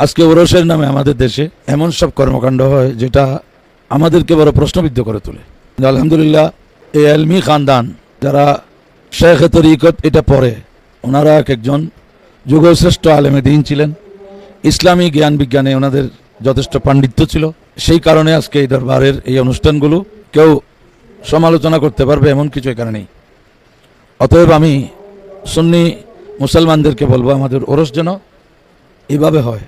আজকে ওরসের নামে আমাদের দেশে এমন সব কর্মকাণ্ড হয় যেটা আমাদেরকে বড় প্রশ্নবিদ্ধ করে তোলে। আলহামদুলিল্লাহ, এই আলমি খানদান যারা শেখ তরিকত এটা পড়ে, ওনারা এক একজন যুগশ্রেষ্ঠ আলেমে দিন ছিলেন। ইসলামী জ্ঞান বিজ্ঞানে ওনাদের যথেষ্ট পাণ্ডিত্য ছিল। সেই কারণে আজকে এই দরবারের এই অনুষ্ঠানগুলো কেউ সমালোচনা করতে পারবে এমন কিছু এখানে নেই। অতএব আমি সুন্নি মুসলমানদেরকে বলব, আমাদের ওরস যেন এভাবে হয়।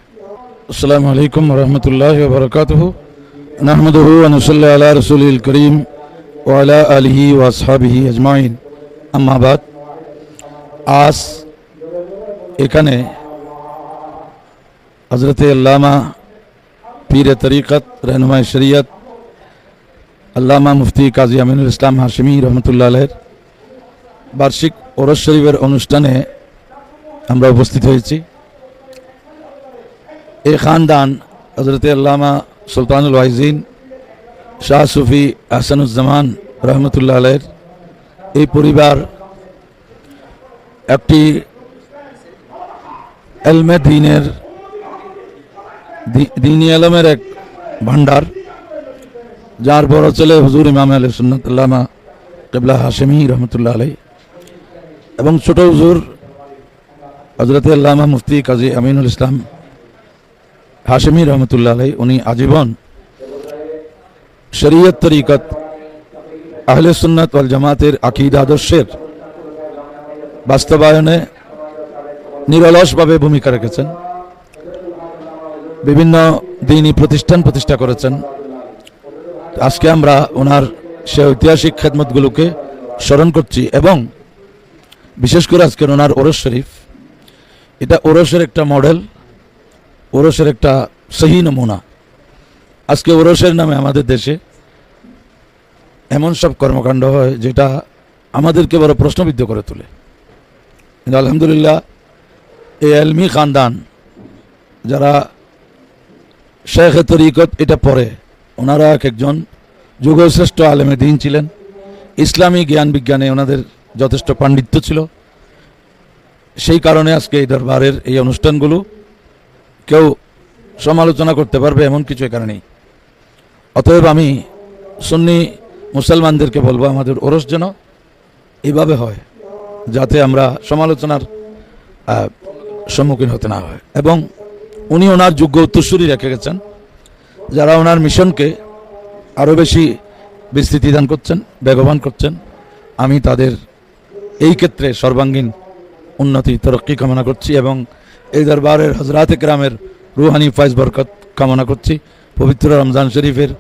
السلام عليكم ورحمة الله وبركاته نحمده ونصلي على رسوله الكريم وعلى آله وأصحابه أجمعين أما بعد আজ এখানে হজরতে আল্লামা পীর তরিকত রহনুমা শরীয়ত, আল্লামা মুফতি কাজী আমিনুল ইসলাম হাশিমি রহমতুল্লাহ আলহের বার্ষিক ওরস শরীফের অনুষ্ঠানে আমরা উপস্থিত হয়েছি। এই খানদান হজরত আল্লামা সুলতানুল ওয়াইজিন, শাহ সুফি আহসানুজ্জামান রহমতুল্লাহ আলহের এই পরিবার একটি এলমে দিনের দিনী আলমের এক ভান্ডার যার বড় ছেলে হুজুর ইমাম আলী সুন্নতুল্লামা কেবলা হাশেমি রহমতুল্লাহ আলাই এবং ছোট হুজুর হজরত আল্লামা মুফতি কাজী আমিনুল ইসলাম হাশেমি রহমতুল্লাহ উনি আজীবন শরীয়ত তরিকত, আহলে সুন্নাত ওয়াল জামাতের আকিদ আদর্শের বাস্তবায়নে নিরলসভাবে ভূমিকা রেখেছেন। বিভিন্ন দিনই প্রতিষ্ঠান প্রতিষ্ঠা করেছেন। আজকে আমরা ওনার সে ঐতিহাসিক খেদমতগুলোকে স্মরণ করছি এবং বিশেষ করে আজকের ওনার ওরস শরীফ, এটা ওরসের একটা মডেল। ওরসের একটা সহি নমুনা। আজকে ওরসের নামে আমাদের দেশে এমন সব কর্মকাণ্ড হয় যেটা আমাদেরকে বড় প্রশ্নবিদ্ধ করে তোলে। কিন্তু আলহামদুলিল্লাহ, এই আলমি খানদান যারা শেখ তরিকত এটা পড়ে, ওনারা এক একজন যুগশ্রেষ্ঠ আলেমে দিন ছিলেন। ইসলামী জ্ঞান বিজ্ঞানে ওনাদের যথেষ্ট পাণ্ডিত্য ছিল। সেই কারণে আজকে এই দরবারের এই অনুষ্ঠানগুলো কেউ সমালোচনা করতে পারবে এমন কিছু এখানে নেই। অতএব আমি সুন্নি মুসলমানদেরকে বলব, আমাদের ওরস যেন এভাবে হয়, যাতে আমরা সমালোচনার সম্মুখীন হতে না হয়। এবং উনি ওনার যোগ্য উত্তরসূরি রেখে গেছেন, যারা ওনার মিশনকে আরও বেশি বিস্তৃতি দান করছেন, বেগবান করছেন, আমি তাদের এই ক্ষেত্রে সর্বাঙ্গীন উন্নতি, তরক্কি কামনা করছি এবং এই দরবারের হজরাত গ্রামের রুহানি ফয়েজ বরকত কামনা করছি। পবিত্র রমজান শরীফের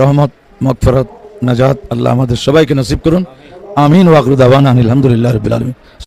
রহমত মকফরত নাজাত, আল্লাহ আমাদের সবাইকে নসিব করুন। আমিন ওয়াকরুদ আবান আলহামদুলিল্লাহ রবিল আলমী